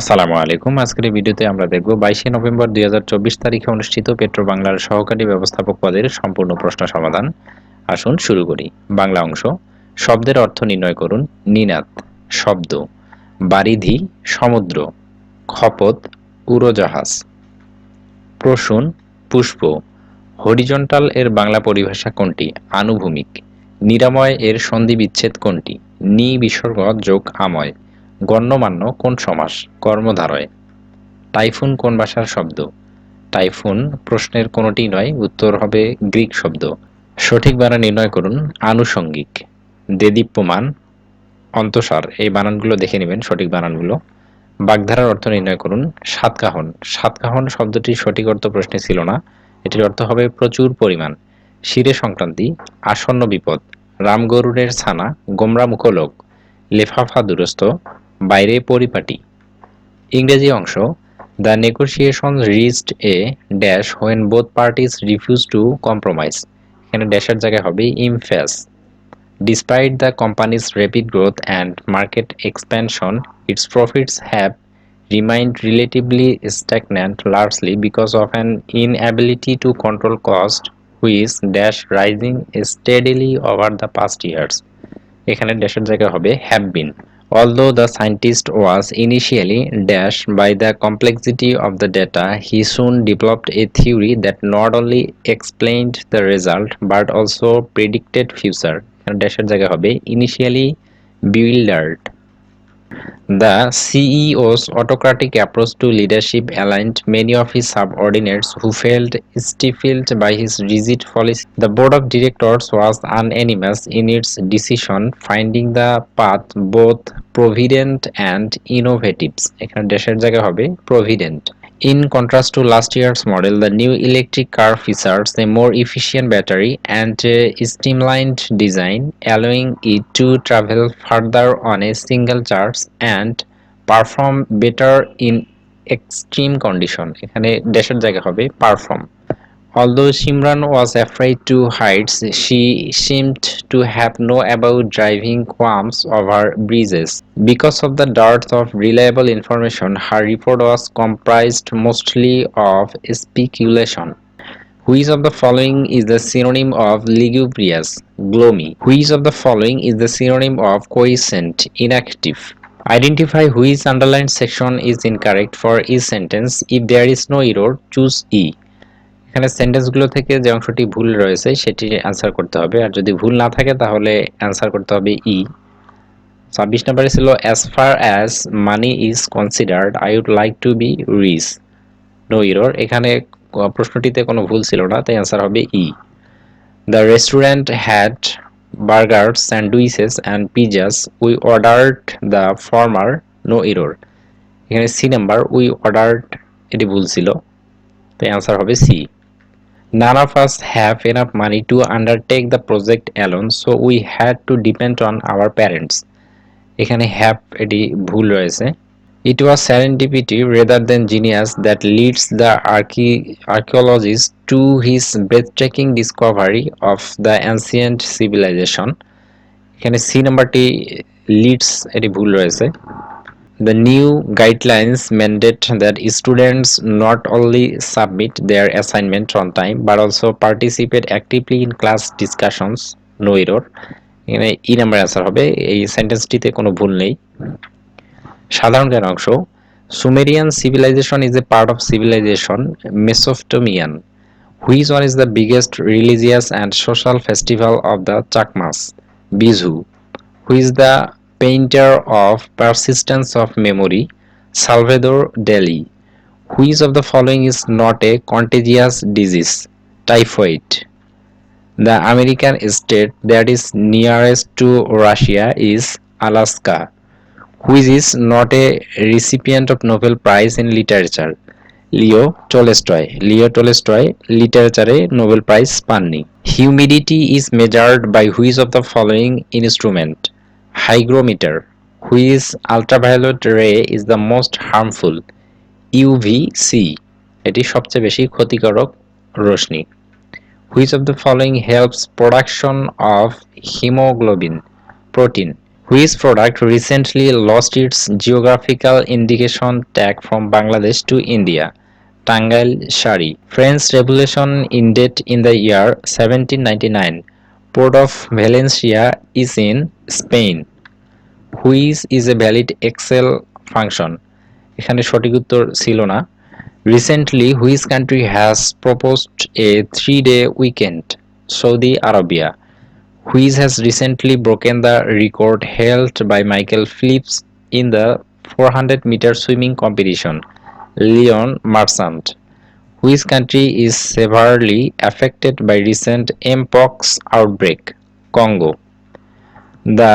আসসালামু আলাইকুম আজকের ভিডিওতে আমরা দেখব বাইশে নভেম্বর দুই তারিখে অনুষ্ঠিত পেট্রো বাংলার সহকারী ব্যবস্থাপক পদের সম্পূর্ণ প্রশ্ন সমাধান আসুন শুরু করি বাংলা অংশ শব্দের অর্থ নির্ণয় করুন নিনাদ শব্দ বারিধি সমুদ্র খপত উড়োজাহাজ প্রসূন পুষ্প হরিজন্টাল এর বাংলা পরিভাষা কোনটি আনুভূমিক নিরাময় এর সন্ধি বিচ্ছেদ কোনটি নি বিসর্গ যোগ আময় গণ্যমান্য কোন সমাস কর্মধারয় টাইফুন কোন ভাষার শব্দ টাইফুন প্রশ্নের কোনোটি নয় উত্তর হবে গ্রিক শব্দ সঠিক বানান নির্ণয় করুন আনুষঙ্গিক দেদীপ্যমান অন্তসার এই বানানগুলো দেখে নেবেন সঠিক বানানগুলো বাগধারার অর্থ নির্ণয় করুন সাতকাহন সাতকাহন শব্দটির সঠিক অর্থ প্রশ্নে ছিল না এটির অর্থ হবে প্রচুর পরিমাণ শিরে সংক্রান্তি আসন্ন বিপদ রামগরুরের ছানা গোমরা মুখলোক লেফাফা দূরস্থ বাইরে পরিপাটি ইংরেজি অংশ the negotiation reached a dash when both parties refuse to compromise এখানে ড্যাশের জায়গায় হবে impasse despite the company's rapid growth and market expansion its profits have remained relatively stagnant largely because of an inability to control cost which dash rising steadily over the past years এখানে ড্যাশের জায়গায় হবে have been Although the scientist was initially dashed by the complexity of the data, he soon developed a theory that not only explained the result but also predicted future ড্যাশের জায়গায় হবে initially বিল্ডার্ড The CEO's autocratic approach to leadership aligned many of his subordinates who felt stifled by his rigid policy. The board of directors was unanimous in its decision, finding the path both provident and innovative. এখানে দেশের হবে provident. In contrast to last year's model, the new electric car features a more efficient battery and a streamlined design, allowing it to travel further on a single charge and perform better in extreme condition এখানে ড্যাশের জায়গা হবে perform Although Shimran was afraid to heights, she seemed to have no about driving qualms over bridges. Because of the dearth of reliable information, her report was comprised mostly of speculation. Which of the following is the synonym of lugubrious, gloomy? Which of the following is the synonym of quiescent, inactive? Identify which underlined section is incorrect for each sentence. If there is no error, choose E. এখানে সেন্টেন্সগুলো থেকে যে অংশটি ভুল রয়েছে সেটি answer করতে হবে আর যদি ভুল না থাকে তাহলে অ্যান্সার করতে হবে ই e। ছাব্বিশ নম্বরে ছিল as far as money is considered I would like to be rich no error এখানে প্রশ্নটিতে কোনো ভুল ছিল না তাই অ্যান্সার হবে E the restaurant had burger sandwiches and pizzas we ordered the former no error এখানে সি নাম্বার উই অর্ডার্ড এটি ভুল ছিল তাই অ্যান্সার হবে C None of us have enough money to undertake the project alone, so we had to depend on our parents. এখানে have এটি ভুল রয়েছে it was serendipity rather than genius that leads the archi archaeologist to his breathtaking discovery of the ancient civilisation এখানে C নাম্বারটি leads এটি ভুল রয়েছে The new guidelines mandate that students not only submit their assignment on time but also participate actively in class discussions. No error. এখানে E number answer হবে এই সেন্টেন্সটিতে কোনো ভুল নেই সাধারণ জ্ঞান অংশ Sumerian civilisation is a part of civilisation Mesopotamian which one is the biggest religious and social festival of the Chakmas Biju which the painter of persistence of memory, Salvador Dali. Which of the following is not a contagious disease? Typhoid. The American state that is nearest to Russia is Alaska, which is not a recipient of Nobel Prize in Literature. Leo Tolstoy Leo Tolstoy লিটারেচারে Nobel prize পাননি humidity is measured by which of the following instrument hygrometer which ultraviolet ray is the most harmful UVC এটি সবচেয়ে বেশি ক্ষতিকারক রশ্মি which of the following helps production of haemoglobin protein which product recently lost its geographical indication tag from Bangladesh to India Tangail sari French revolution in date in the year seventeen ninety nine Port of Valencia is in Spain, which is a valid Excel function এখানে সঠিক উত্তর ছিল না recently which country has proposed a three day weekend Saudi Arabia which has recently broken the record held by Michael Phelps in the four hundred metre swimming competition Leon Marchand which country is severely affected by recent mpox outbreak Congo the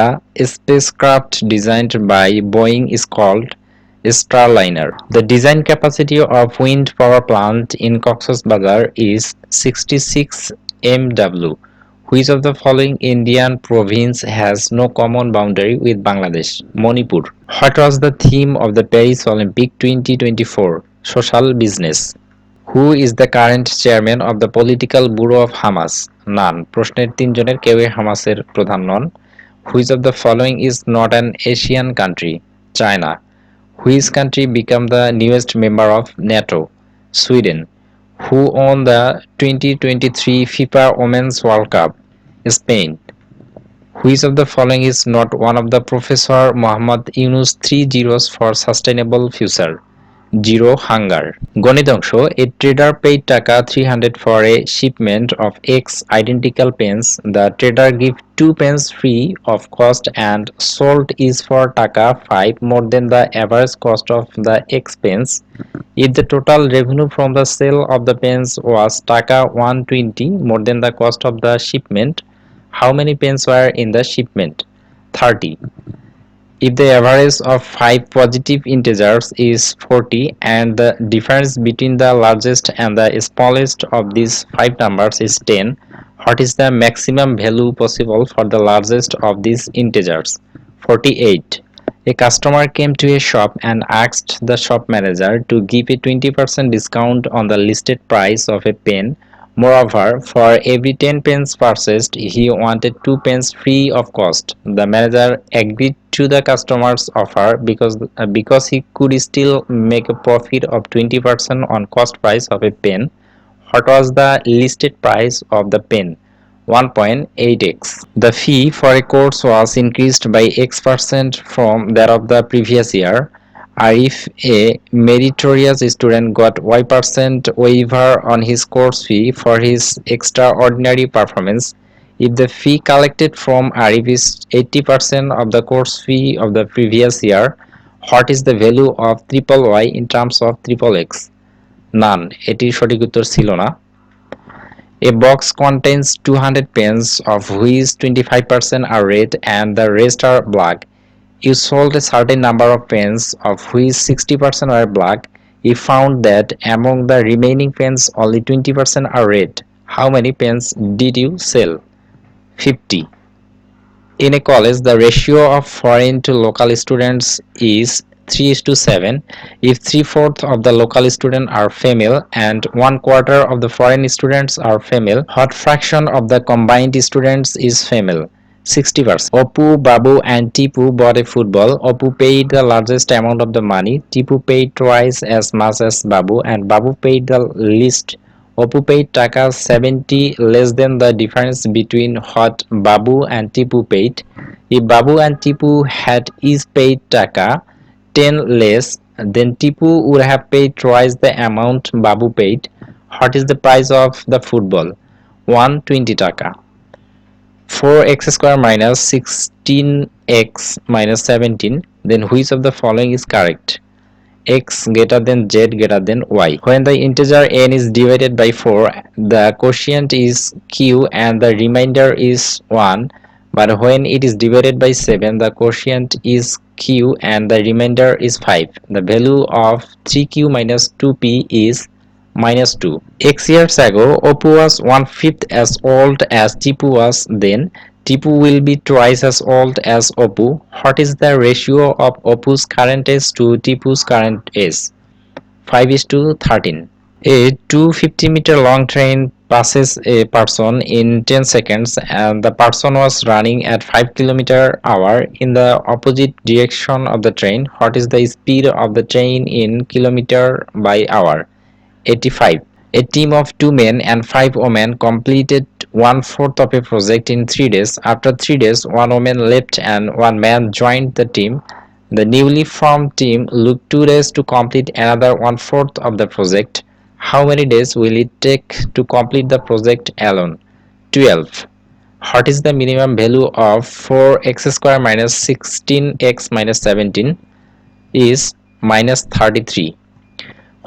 spacecraft designed by Boeing is called Starliner. The design capacity of wind power plant in Cox's Bazar is 66 MW. Which of the following Indian province has no common boundary with Bangladesh? Manipur. What was the theme of the Paris Olympic 2024? Social business. Who is the current chairman of the political bureau of Hamas none প্রশ্নের তিনজনের কেউই হামাসের প্রধান নন which of the following is not an Asian country China which country become the newest member of NATO Sweden who won the twenty twenty three FIFA women's world cup Spain which of the following is not one of the professor Muhammad Yunus three zeros for sustainable future Zero hunger. Gonit ongsho, a trader paid taka 300 for a shipment of X identical pens. The trader gave 2 pens free of cost and sold is for taka 5 more than the average cost of the X pens. If the total revenue from the sale of the pens was taka 120 more than the cost of the shipment, how many pens were in the shipment? 30. If the average of five positive integers is 40 and the difference between the largest and the smallest of these five numbers is 10, what is the maximum value possible for the largest of these integers? 48. A customer came to a shop and asked the shop manager to give a 20% discount on the listed price of a pen. Moreover, for every 10 pence purchased, he wanted 2 pence free of cost. The manager agreed to the customer's offer because uh, because he could still make a profit of 20% on cost price of a pen what was the listed price of the pen 1.8x the fee for a course was increased by x percent from that of the previous year uh, if a meritorious student got y percent waiver on his course fee for his extraordinary performance if the fee collected from REV is 80% of the course fee of the previous year, what is the value of triple y in terms of triple x? None. It is উত্তর ছিল না A box contains 200 pens of which 25% are red and the rest are black. You sold a certain number of pens of which 60% are black. You found that among the remaining pens only 20% are red. How many pens did you sell? 50. In a college, the ratio of foreign to local students is 3 is to 7 if 3 fourth of the local students are female and 1 quarter of the foreign students are female what fraction of the combined students is female 60%. opu Babu and Tipu bought a football. Oppu paid the largest amount of the money. Tipu paid twice as much as Babu and Babu paid the least Oppu paid Taka 70 less than the difference between what Babu and Tipu paid. If Babu and Tipu had each paid Taka 10 less, then Tipu would have paid twice the amount Babu paid. What is the price of the football? 120 Taka. 4x square minus 16x minus 17 then which of the following is correct x greater than z greater than y. When the integer n is divided by 4, the quotient is q and the remainder is 1. But when it is divided by 7, the quotient is q and the remainder is 5. The value of 3q minus 2p is minus 2. X years ago, Opu was one-fifth as old as Tipu was then. Tipu will be twice as old as oppo What is the ratio of oppos current age to Tipu's current age? 5 is to 13. A 250 meter long train passes a person in 10 seconds and the person was running at 5 km hour in the opposite direction of the train. What is the speed of the train in kilometer by hour? 85. A team of two men and five women completed one fourth of a project in three days. After three days, one woman left and one man joined the team. The newly formed team looked two days to complete another one fourth of the project. How many days will it take to complete the project alone? 12. What is the minimum value of 4x square minus 16x minus 17 is minus 33.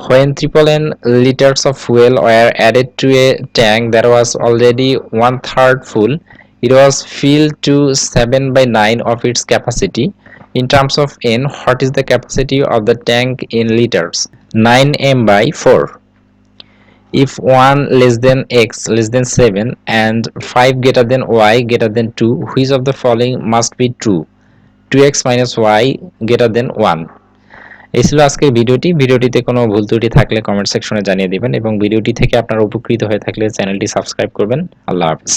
When triple n liters of fuel were added to a tank that was already one third full, it was filled to 7 by 9 of its capacity. In terms of n, what is the capacity of the tank in liters? 9 m by 4. If 1 less than x less than 7 and 5 greater than y greater than 2, which of the following must be true? 2x minus y greater than 1. এই ছিল আজকের ভিডিওটি ভিডিওটিতে কোনো ভুল ত্রুটি থাকলে comment সেকশনে জানিয়ে দেবেন এবং ভিডিওটি থেকে আপনারা উপকৃত হয়ে থাকলে চ্যানেলটি সাবস্ক্রাইব করবেন আল্লাহ হাফিজ